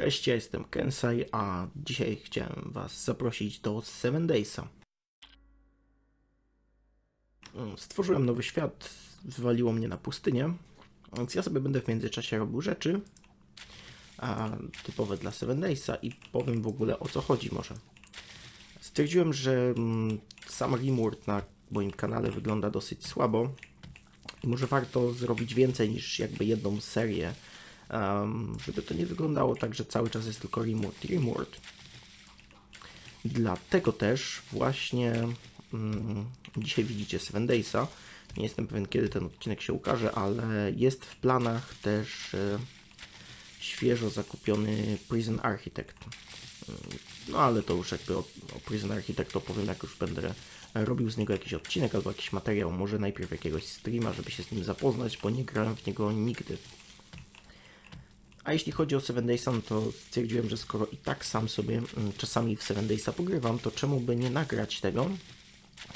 Cześć, ja jestem Kensai, a dzisiaj chciałem Was zaprosić do Seven Daysa. Mm, Stworzyłem nowy świat, wywaliło mnie na pustynię, więc ja sobie będę w międzyczasie robił rzeczy typowe dla Seven Daysa i powiem w ogóle o co chodzi może. Stwierdziłem, że mm, sam Rimworld na moim kanale wygląda dosyć słabo i może warto zrobić więcej niż jakby jedną serię żeby to nie wyglądało tak, że cały czas jest tylko i Rimworld. Dlatego też właśnie mm, dzisiaj widzicie Seven Daysa. Nie jestem pewien, kiedy ten odcinek się ukaże, ale jest w planach też e, świeżo zakupiony Prison Architect. No ale to już jakby o, o Prison Architect opowiem, jak już będę robił z niego jakiś odcinek albo jakiś materiał, może najpierw jakiegoś streama, żeby się z nim zapoznać, bo nie grałem w niego nigdy. A jeśli chodzi o Seven Daysa, no to stwierdziłem, że skoro i tak sam sobie mm, czasami w Seven Daysa pogrywam, to czemu by nie nagrać tego?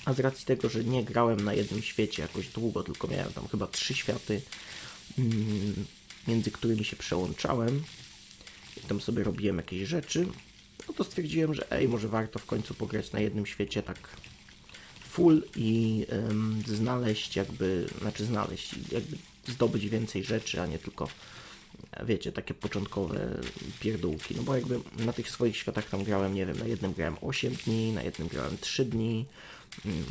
A z racji tego, że nie grałem na jednym świecie jakoś długo, tylko miałem tam chyba trzy światy, mm, między którymi się przełączałem i tam sobie robiłem jakieś rzeczy, no to stwierdziłem, że ej, może warto w końcu pograć na jednym świecie tak full i em, znaleźć jakby, znaczy znaleźć, jakby zdobyć więcej rzeczy, a nie tylko wiecie, takie początkowe pierdółki. No bo jakby na tych swoich światach tam grałem, nie wiem, na jednym grałem 8 dni, na jednym grałem 3 dni. Mm.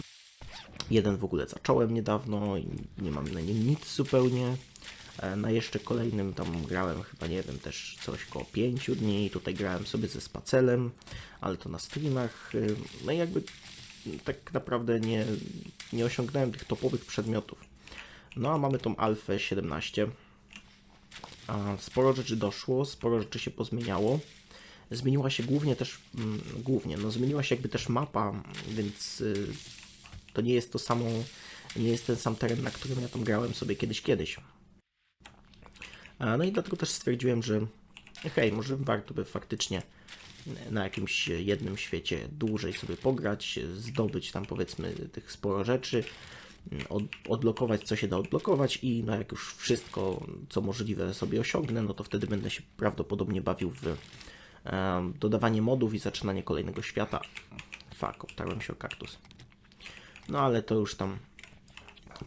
Jeden w ogóle zacząłem niedawno i nie mam na nim nic zupełnie. E, Na jeszcze kolejnym tam grałem chyba, nie wiem, też coś koło 5 dni. Tutaj grałem sobie ze spacelem, ale to na streamach. Y, No i jakby tak naprawdę nie, nie osiągnąłem tych topowych przedmiotów. No a mamy tą Alfę 17. Sporo rzeczy doszło, sporo rzeczy się pozmieniało. Zmieniła się głównie też, mm, głównie, no zmieniła się jakby też mapa, więc y, to nie jest to samo, nie jest ten sam teren, na którym ja tam grałem sobie kiedyś, kiedyś. No i dlatego też stwierdziłem, że hej, może warto by faktycznie na jakimś jednym świecie dłużej sobie pograć, zdobyć tam powiedzmy tych sporo rzeczy, od, odblokować co się da odblokować i no jak już wszystko co możliwe sobie osiągnę, no to wtedy będę się prawdopodobnie bawił w em, dodawanie modów i zaczynanie kolejnego świata. Fuck, obtarłem się o kaktus. No ale to już tam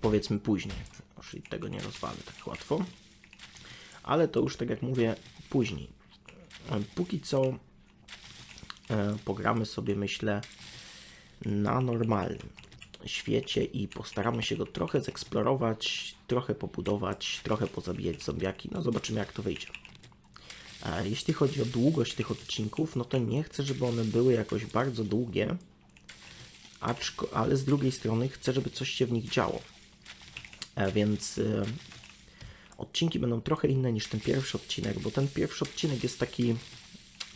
powiedzmy później. Już tego nie rozwalę tak łatwo. Ale to już tak jak mówię później. E, Póki co e, pogramy sobie myślę na normalnym świecie i postaramy się go trochę zeksplorować, trochę pobudować, trochę pozabijać zombiaki. No zobaczymy jak to wyjdzie. A jeśli chodzi o długość tych odcinków, no to nie chcę, żeby one były jakoś bardzo długie, aczko, ale z drugiej strony chcę, żeby coś się w nich działo. A więc e, odcinki będą trochę inne niż ten pierwszy odcinek, bo ten pierwszy odcinek jest taki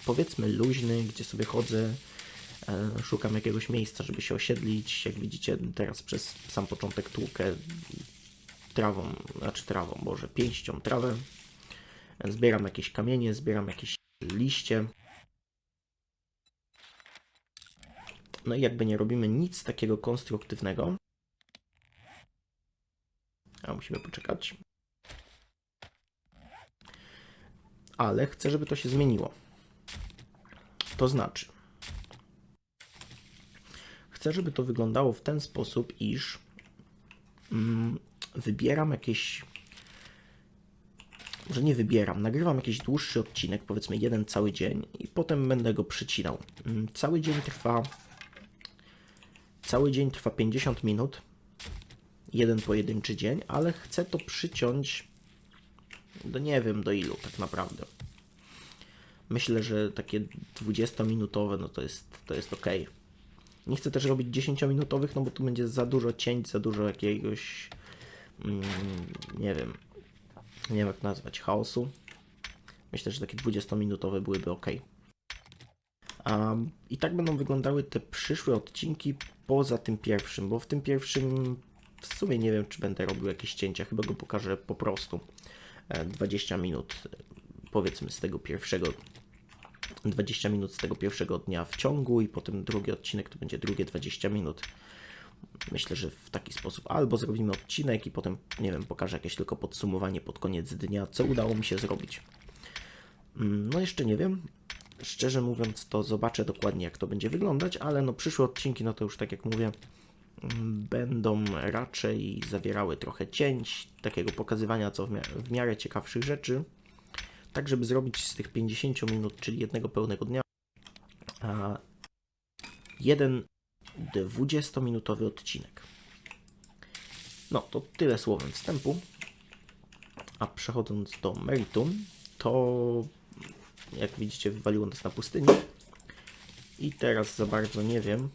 powiedzmy luźny, gdzie sobie chodzę, szukam jakiegoś miejsca, żeby się osiedlić. Jak widzicie, teraz przez sam początek tłukę trawą, znaczy trawą, boże, pięścią trawę. Zbieram jakieś kamienie, zbieram jakieś liście. No i jakby nie robimy nic takiego konstruktywnego. A musimy poczekać. Ale chcę, żeby to się zmieniło. To znaczy, chcę, żeby to wyglądało w ten sposób, iż mm, wybieram jakieś. Może nie wybieram, nagrywam jakiś dłuższy odcinek, powiedzmy jeden cały dzień, i potem będę go przycinał. Mm, Cały dzień trwa. Cały dzień trwa 50 minut. Jeden pojedynczy dzień, ale chcę to przyciąć do nie wiem do ilu tak naprawdę. Myślę, że takie 20-minutowe no to jest, to jest ok. Nie chcę też robić 10-minutowych, no bo tu będzie za dużo cięć, za dużo jakiegoś mm, nie wiem, nie wiem jak nazwać, chaosu. Myślę, że takie 20-minutowe byłyby ok. Um, I tak będą wyglądały te przyszłe odcinki poza tym pierwszym, bo w tym pierwszym w sumie nie wiem, czy będę robił jakieś cięcia, chyba go pokażę po prostu. E, 20 minut, e, powiedzmy, z tego pierwszego 20 minut z tego pierwszego dnia w ciągu i potem drugi odcinek to będzie drugie 20 minut. Myślę, że w taki sposób albo zrobimy odcinek i potem, nie wiem, pokażę jakieś tylko podsumowanie pod koniec dnia, co udało mi się zrobić. Mm, No jeszcze nie wiem. Szczerze mówiąc, to zobaczę dokładnie, jak to będzie wyglądać, ale no przyszłe odcinki, no to już tak jak mówię, mm, będą raczej zawierały trochę cięć, takiego pokazywania co w, mia- w miarę ciekawszych rzeczy, tak żeby zrobić z tych 50 minut, czyli jednego pełnego dnia, jeden 20-minutowy odcinek. No, to tyle słowem wstępu. A przechodząc do meritum, to jak widzicie, wywaliło nas na pustyni. I teraz za bardzo nie wiem.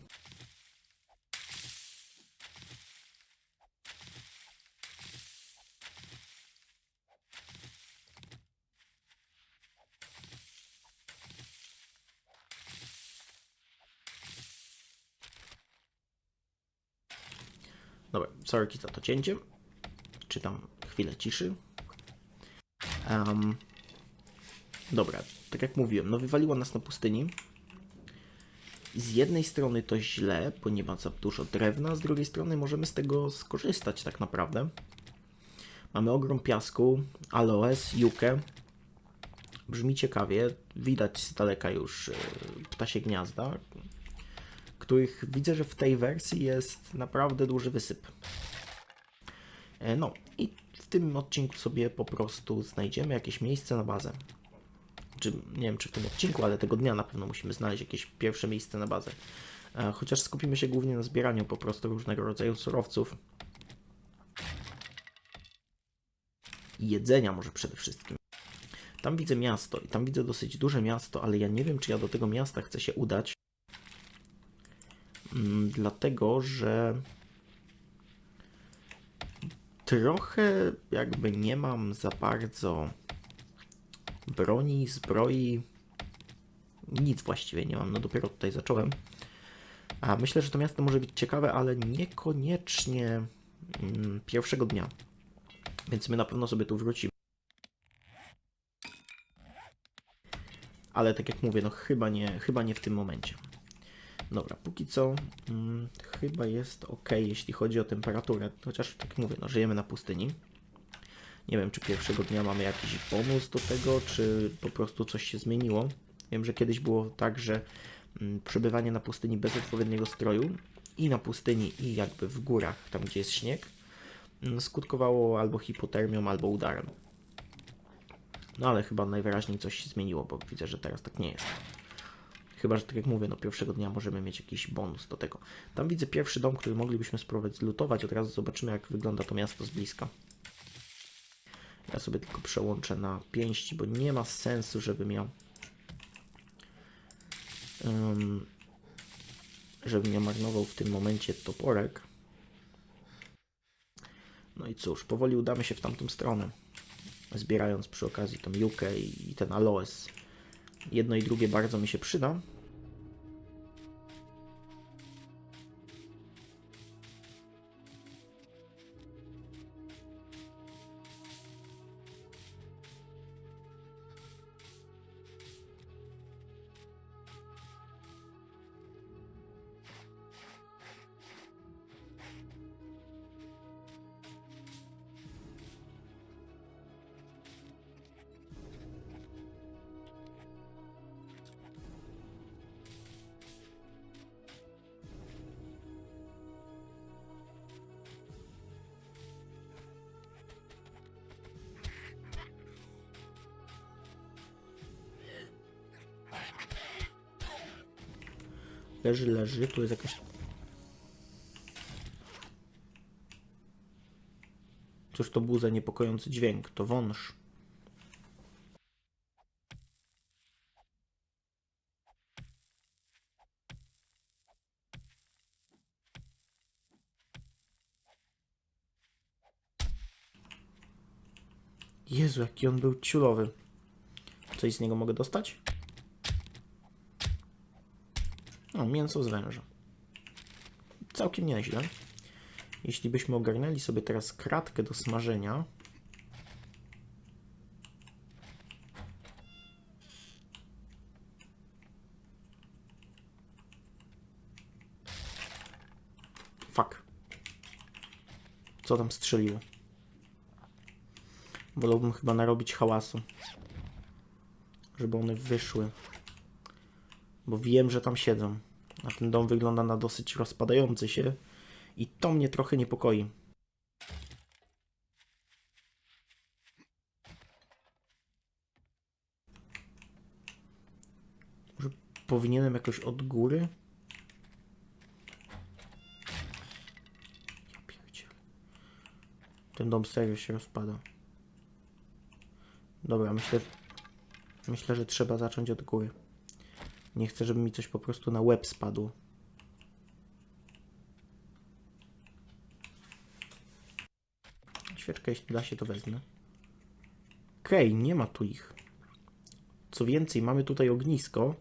Sorry za to cięcie. Czy tam chwilę ciszy. Em, dobra, tak jak mówiłem, no wywaliło nas na pustyni. Z jednej strony to źle, bo nie ma za dużo drewna, z drugiej strony możemy z tego skorzystać tak naprawdę. Mamy ogrom piasku, aloes, jukę. Brzmi ciekawie, widać z daleka już e, ptasie gniazda, których widzę, że w tej wersji jest naprawdę duży wysyp. E, No i w tym odcinku sobie po prostu znajdziemy jakieś miejsce na bazę. Czy, nie wiem, czy w tym odcinku, ale tego dnia na pewno musimy znaleźć jakieś pierwsze miejsce na bazę. E, Chociaż skupimy się głównie na zbieraniu po prostu różnego rodzaju surowców. I jedzenia może przede wszystkim. Tam widzę miasto i tam widzę dosyć duże miasto, ale ja nie wiem, czy ja do tego miasta chcę się udać. Mm, Dlatego, że trochę jakby nie mam za bardzo broni, zbroi. Nic właściwie nie mam, no dopiero tutaj zacząłem. A myślę, że to miasto może być ciekawe, ale niekoniecznie mm, pierwszego dnia. Więc my na pewno sobie tu wrócimy. Ale tak jak mówię, no chyba nie, chyba nie w tym momencie. Dobra, póki co mm, chyba jest ok, jeśli chodzi o temperaturę. Chociaż tak mówię, no żyjemy na pustyni. Nie wiem, czy pierwszego dnia mamy jakiś bonus do tego, czy po prostu coś się zmieniło. Wiem, że kiedyś było tak, że mm, przebywanie na pustyni bez odpowiedniego stroju i na pustyni, i jakby w górach, tam gdzie jest śnieg, mm, skutkowało albo hipotermią, albo udarem. No ale chyba najwyraźniej coś się zmieniło, bo widzę, że teraz tak nie jest. Chyba, że tak jak mówię, no pierwszego dnia możemy mieć jakiś bonus do tego. Tam widzę pierwszy dom, który moglibyśmy spróbować zlutować. Od razu zobaczymy, jak wygląda to miasto z bliska. Ja sobie tylko przełączę na pięści, bo nie ma sensu, żebym miał. Um, żebym nie marnował w tym momencie toporek. No i cóż, powoli udamy się w tamtą stronę. Zbierając przy okazji tą jukę i ten aloes. Jedno i drugie bardzo mi się przyda. Leży, leży, tu jest jakaś... Cóż to był za niepokojący dźwięk? To wąż. Jezu, jaki on był ciulowy. Coś z niego mogę dostać? Mięso z węża. Całkiem nieźle. Jeśli byśmy ogarnęli sobie teraz kratkę do smażenia. Fuck. Co tam strzeliło? Wolałbym chyba narobić hałasu. żeby one wyszły. Bo wiem, że tam siedzą. A ten dom wygląda na dosyć rozpadający się i to mnie trochę niepokoi. Może powinienem jakoś od góry? Ten dom serio się rozpada. Dobra, myślę, myślę, że trzeba zacząć od góry. Nie chcę, żeby mi coś po prostu na łeb spadło. Świeczkę, jeśli da się, to wezmę. Okej, nie ma tu ich. Co więcej, mamy tutaj ognisko.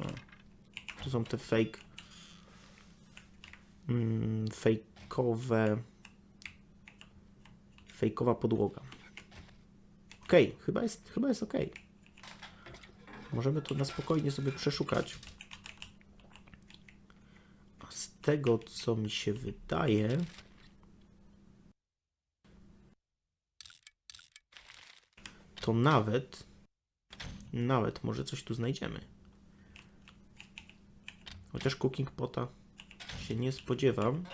O, tu są te fake. Mm, fejkowe. Fejkowa podłoga. Okej, chyba jest, chyba jest okej. Możemy to na spokojnie sobie przeszukać. A z tego, co mi się wydaje. To nawet. Nawet może coś tu znajdziemy. Chociaż cooking pota się nie spodziewam.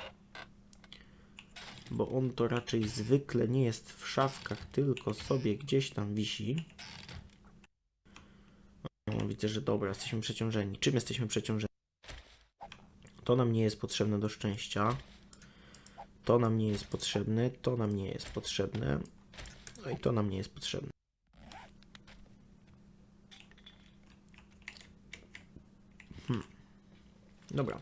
Bo on to raczej zwykle nie jest w szafkach, tylko sobie gdzieś tam wisi. Widzę, że dobra, jesteśmy przeciążeni. Czym jesteśmy przeciążeni? To nam nie jest potrzebne do szczęścia. To nam nie jest potrzebne. To nam nie jest potrzebne. No i to nam nie jest potrzebne. Hmm. Dobra.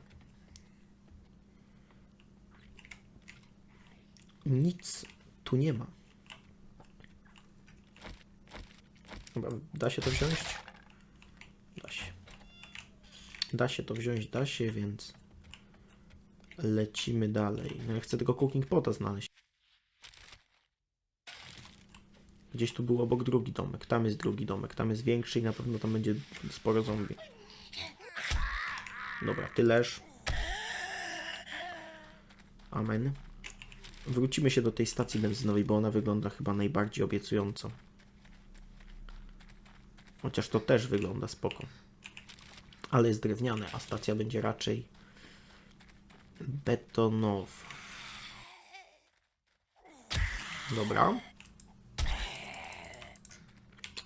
Nic tu nie ma. Da się to wziąć? Da się. To wziąć, da się, więc lecimy dalej. No ja chcę tego cooking pota znaleźć. Gdzieś tu był obok drugi domek. Tam jest drugi domek. Tam jest większy i na pewno tam będzie sporo zombie. Dobra, ty leż. Amen. Wrócimy się do tej stacji benzynowej, bo ona wygląda chyba najbardziej obiecująco. Chociaż to też wygląda spoko. Ale jest drewniane, a stacja będzie raczej betonowa. Dobra.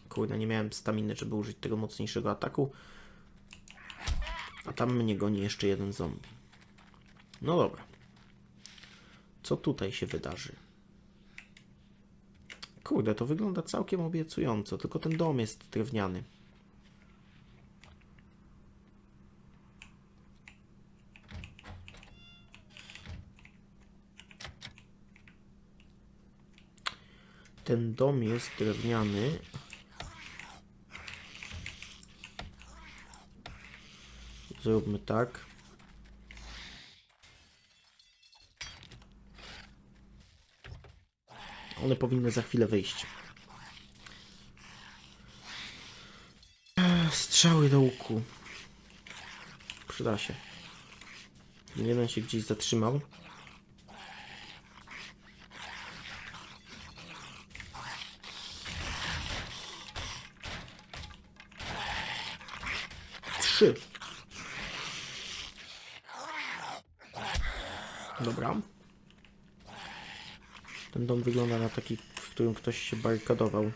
Kurde, nie miałem staminy, żeby użyć tego mocniejszego ataku. A tam mnie goni jeszcze jeden zombie. No dobra. Co tutaj się wydarzy? Kurde, to wygląda całkiem obiecująco, tylko ten dom jest drewniany. Ten dom jest drewniany. Zróbmy tak. One powinny za chwilę wyjść. Ech, Strzały do łuku. Przyda się. Jeden się gdzieś zatrzymał. Trzy. Dobra. Ten dom wygląda na taki, w którym ktoś się barykadował.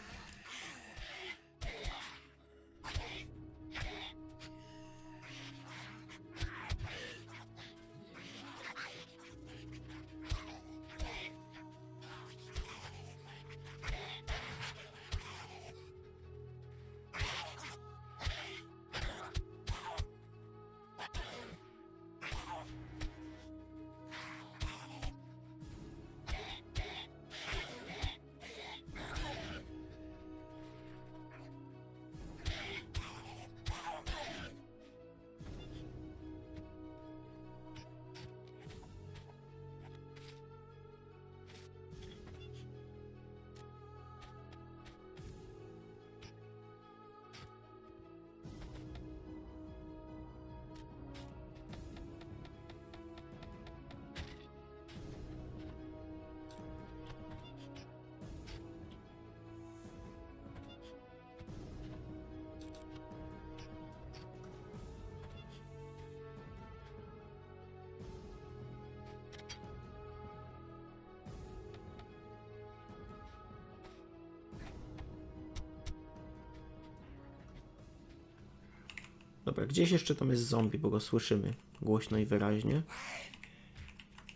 Dobra, gdzieś jeszcze tam jest zombie, bo go słyszymy głośno i wyraźnie.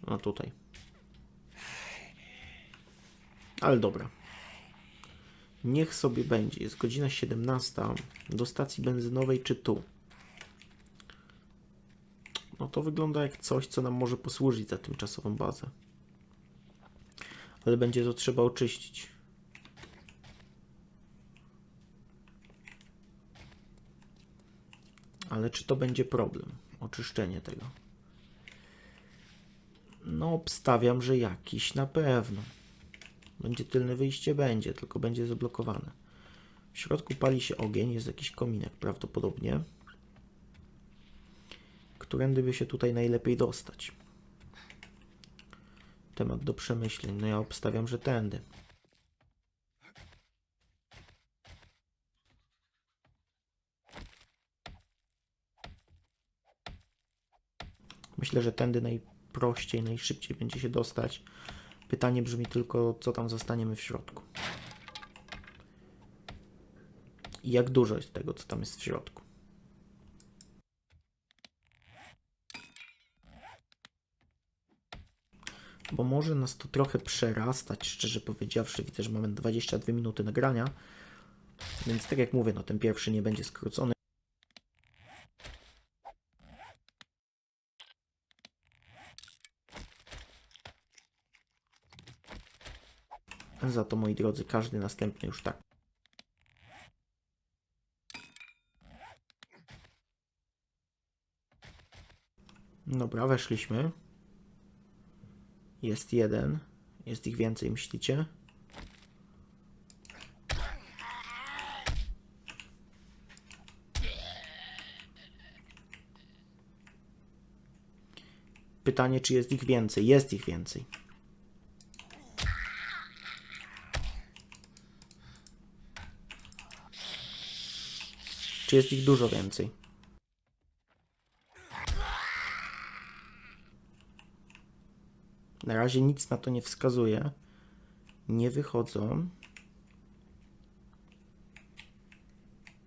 No tutaj. Ale dobra. Niech sobie będzie. Jest godzina 17. Do stacji benzynowej czy tu? No to wygląda jak coś, co nam może posłużyć za tymczasową bazę. Ale będzie to trzeba oczyścić. Ale czy to będzie problem? Oczyszczenie tego. No, obstawiam, że jakiś na pewno. Będzie tylne wyjście? Będzie, tylko będzie zablokowane. W środku pali się ogień, jest jakiś kominek prawdopodobnie. Którędy by się tutaj najlepiej dostać? Temat do przemyśleń. No ja obstawiam, że tędy. Myślę, że tędy najprościej, najszybciej będzie się dostać. Pytanie brzmi tylko, co tam zostaniemy w środku. I jak dużo jest tego, co tam jest w środku. Bo może nas to trochę przerastać, szczerze powiedziawszy. Widzę, że mamy 22 minuty nagrania. Więc tak jak mówię, no ten pierwszy nie będzie skrócony. Za to, moi drodzy, każdy następny już tak. Dobra, weszliśmy. Jest jeden. Jest ich więcej, myślicie? Pytanie, czy jest ich więcej? Jest ich więcej. Czy jest ich dużo więcej? Na razie nic na to nie wskazuje. Nie wychodzą.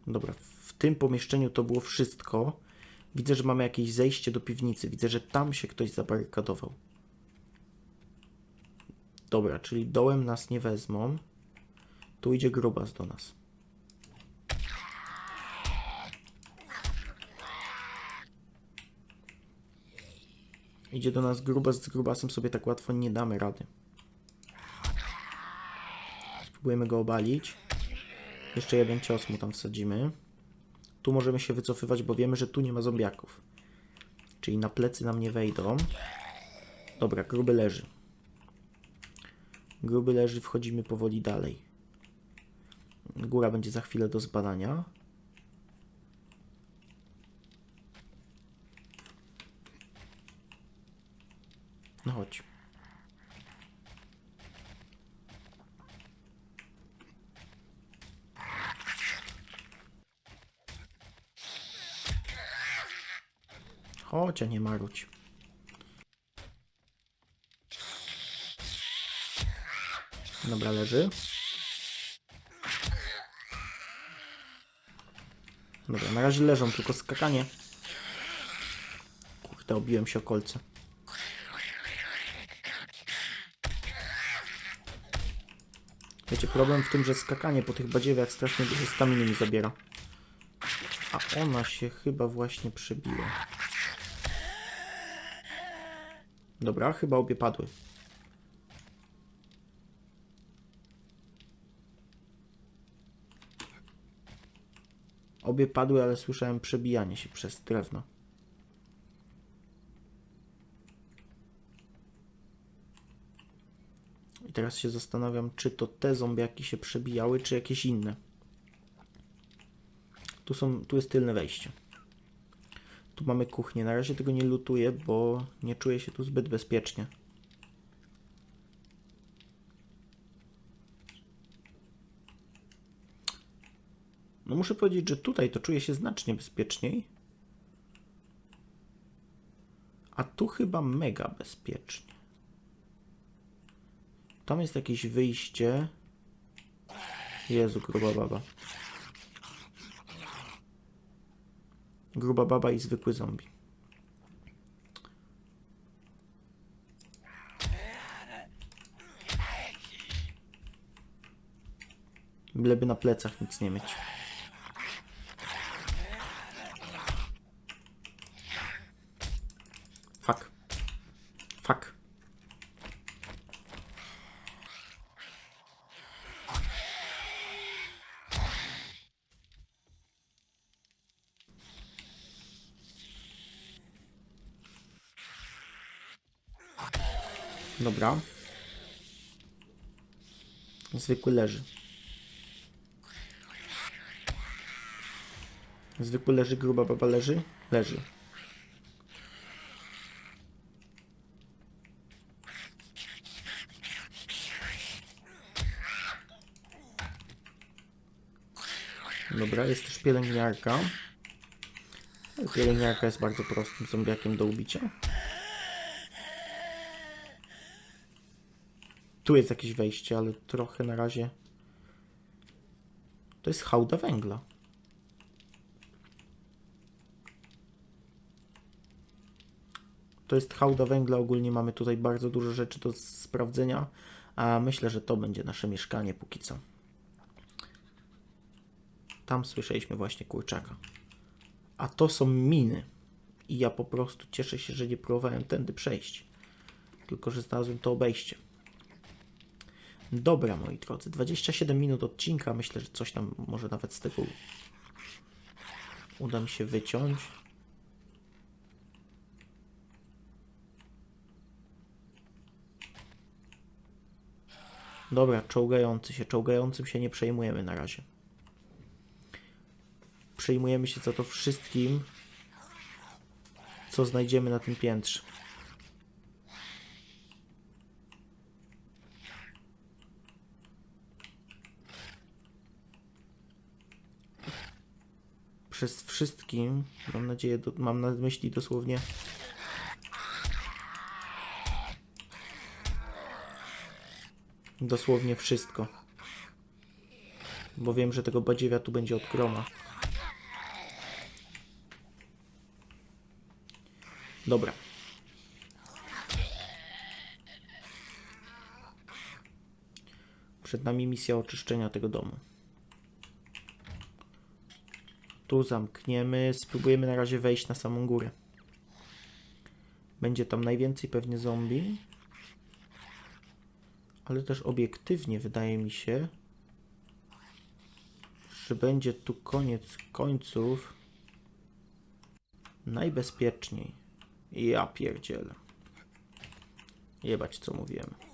Dobra, w tym pomieszczeniu to było wszystko. Widzę, że mamy jakieś zejście do piwnicy. Widzę, że tam się ktoś zabarykadował. Dobra, czyli dołem nas nie wezmą. Tu idzie grubas do nas. Idzie do nas grubas, z grubasem sobie tak łatwo nie damy rady. Spróbujemy go obalić. Jeszcze jeden cios mu tam wsadzimy. Tu możemy się wycofywać, bo wiemy, że tu nie ma zombiaków. Czyli na plecy nam nie wejdą. Dobra, gruby leży. Gruby leży, wchodzimy powoli dalej. Góra będzie za chwilę do zbadania. No chodź. Chodź, a nie marudź. Dobra, leży. Dobra, na razie leżą, tylko skakanie. Kurde, obiłem się o kolce. Problem w tym, że skakanie po tych badziewiach strasznie dużo staminy mi zabiera. A ona się chyba właśnie przebiła. Dobra, chyba obie padły. Obie padły, ale słyszałem przebijanie się przez drewno. Teraz się zastanawiam, czy to te zombiaki się przebijały, czy jakieś inne. Tu, są, tu jest tylne wejście. Tu mamy kuchnię. Na razie tego nie lutuję, bo nie czuję się tu zbyt bezpiecznie. No muszę powiedzieć, że tutaj to czuję się znacznie bezpieczniej. A tu chyba mega bezpiecznie. Tam jest jakieś wyjście. Jezu, gruba baba. Gruba baba i zwykły zombie. Byleby na plecach nic nie mieć. Fuck. Fuck. Dobra. Zwykły leży. Zwykły leży, gruba baba leży? Leży. Dobra, jest też pielęgniarka. Pielęgniarka jest bardzo prostym zombiakiem do ubicia. Tu jest jakieś wejście, ale trochę na razie. To jest hałda węgla. To jest hałda węgla. Ogólnie mamy tutaj bardzo dużo rzeczy do sprawdzenia. A myślę, że to będzie nasze mieszkanie póki co. Tam słyszeliśmy właśnie kurczaka. A to są miny. I ja po prostu cieszę się, że nie próbowałem tędy przejść. Tylko, że znalazłem to obejście. Dobra, moi drodzy, 27 minut odcinka. Myślę, że coś tam może nawet z tego uda mi się wyciąć. Dobra, czołgający się. Czołgającym się nie przejmujemy na razie. Przejmujemy się za to wszystkim, co znajdziemy na tym piętrze. Przez wszystkim, mam nadzieję, do, mam na myśli dosłownie dosłownie wszystko. Bo wiem, że tego badziewia tu będzie od groma. Dobra. Przed nami misja oczyszczenia tego domu. Tu zamkniemy. Spróbujemy na razie wejść na samą górę. Będzie tam najwięcej pewnie zombie. Ale też obiektywnie wydaje mi się, że będzie tu koniec końców najbezpieczniej. Ja pierdzielę. Jebać co mówiłem.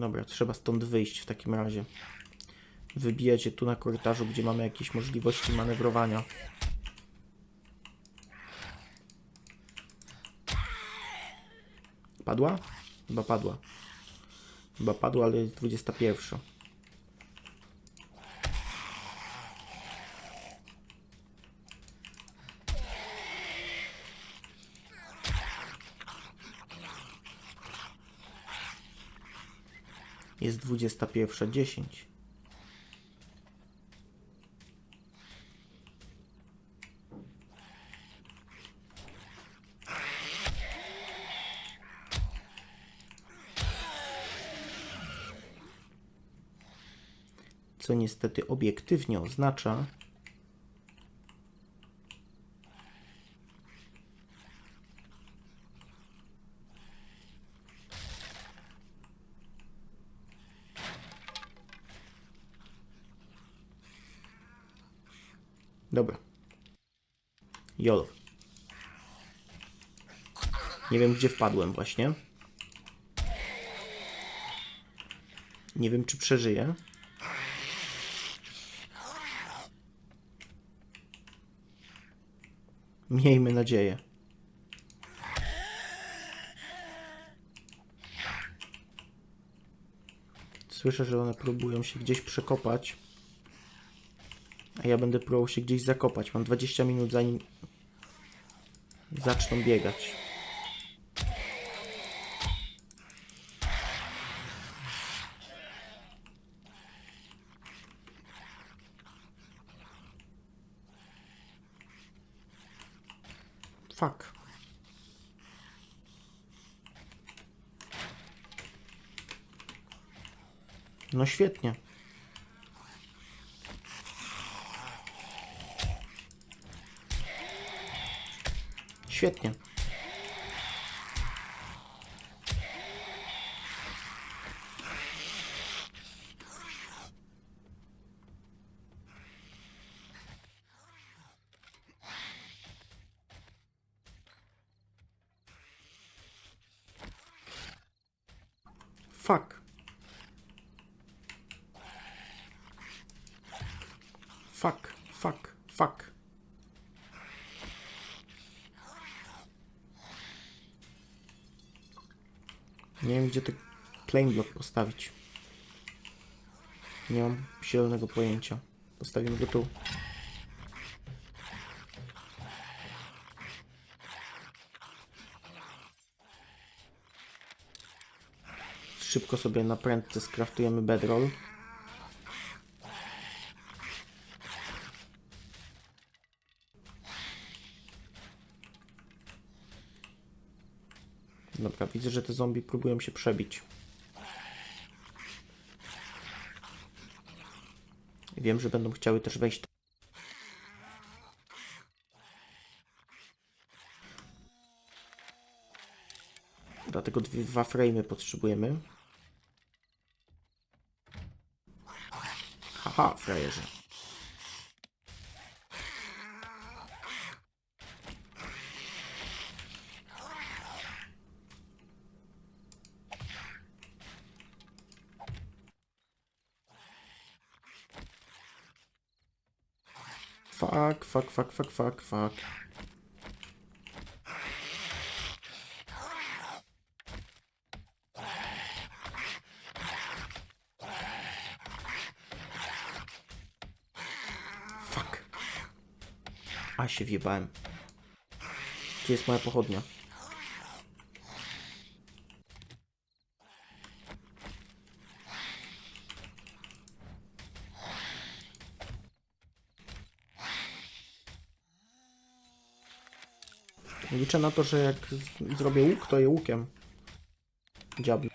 Dobra, trzeba stąd wyjść w takim razie. Wybijać je tu na korytarzu, gdzie mamy jakieś możliwości manewrowania. Padła? Chyba padła. Chyba padła, ale jest 21. Jest 21.10. co niestety obiektywnie oznacza, Dobra. Jolo. Nie wiem, gdzie wpadłem właśnie. Nie wiem, czy przeżyję. Miejmy nadzieję. Słyszę, że one próbują się gdzieś przekopać. A ja będę próbował się gdzieś zakopać. Mam 20 minut zanim zaczną biegać. Fuck. No świetnie. Świetnie. Fuck. Fuck, fuck, fuck. Nie wiem, gdzie ten claim block postawić. Nie mam zielonego pojęcia. Postawimy go tu. Szybko sobie na prędce skraftujemy bedroll. Dobra, widzę, że te zombie próbują się przebić. Wiem, że będą chciały też wejść. Dlatego dwa frame'y potrzebujemy. Haha, frajerze. Fuck, fuck, fuck, fuck, fuck, fuck. Fuck. A się wjebałem. Gdzie jest moja pochodnia? Liczę na to, że jak zrobię łuk, to je łukiem. Diablo.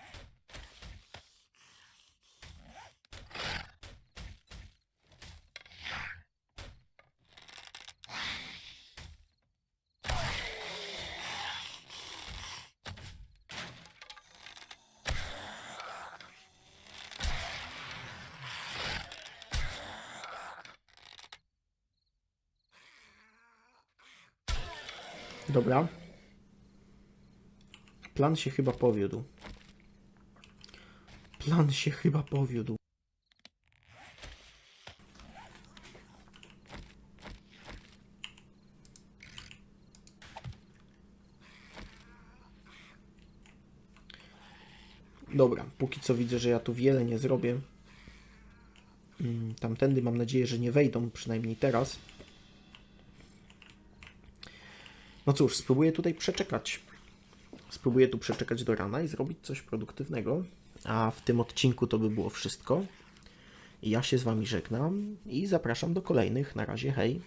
Dobra. Plan się chyba powiódł. Plan się chyba powiódł. Dobra, póki co widzę, że ja tu wiele nie zrobię. Mm, Tamtędy mam nadzieję, że nie wejdą, przynajmniej teraz. No cóż, spróbuję tutaj przeczekać. Spróbuję tu przeczekać do rana i zrobić coś produktywnego. A w tym odcinku to by było wszystko. Ja się z Wami żegnam i zapraszam do kolejnych. Na razie, hej.